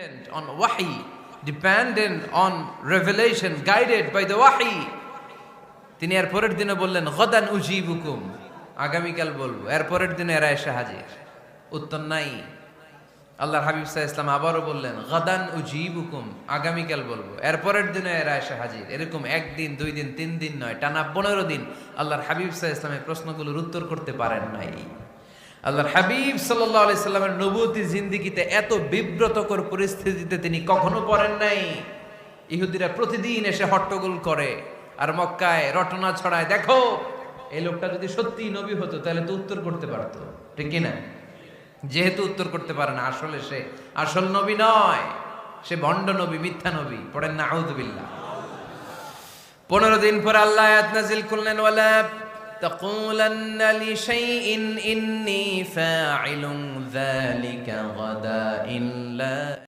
dependent on wahi, dependent on revelation, guided by the wahi. তিনি এর পরের দিনে বললেন গদান উজিবুকুম। আগামীকাল বলব এর পরের দিনে এরা এসে হাজির। উত্তর নাই। আল্লাহর হাবিব সাহা ইসলাম আবারও বললেন গদান উজিবুকুম। আগামীকাল বলব এর পরের দিনে এরা এসে হাজির। এরকম একদিন দুই দিন তিন দিন নয় টানা পনেরো দিন আল্লাহর হাবিব সাহা ইসলামের প্রশ্নগুলোর উত্তর করতে পারেন নাই। আল্লাহর হাবিব সাল্লাহ আলি সাল্লামের নবুতি জিন্দিগিতে এত বিব্রতকর পরিস্থিতিতে তিনি কখনো পড়েন নাই। ইহুদিরা প্রতিদিন এসে হট্টগোল করে আর মক্কায় রটনা ছড়ায়। দেখো, এই লোকটা যদি সত্যি নবী হতো, তাহলে তো উত্তর করতে পারতো। ঠিক কি না? যেহেতু উত্তর করতে পারে না, আসলে সে আসল নবী নয়। সে ভণ্ড নবী, মিথ্যা নবী। পড়েন না আউদুবিল্লাহ পনেরো দিন পর আল্লাহ করলেন, ওয়ালা تقولن لشيء إني فاعل ذلك غدا إلا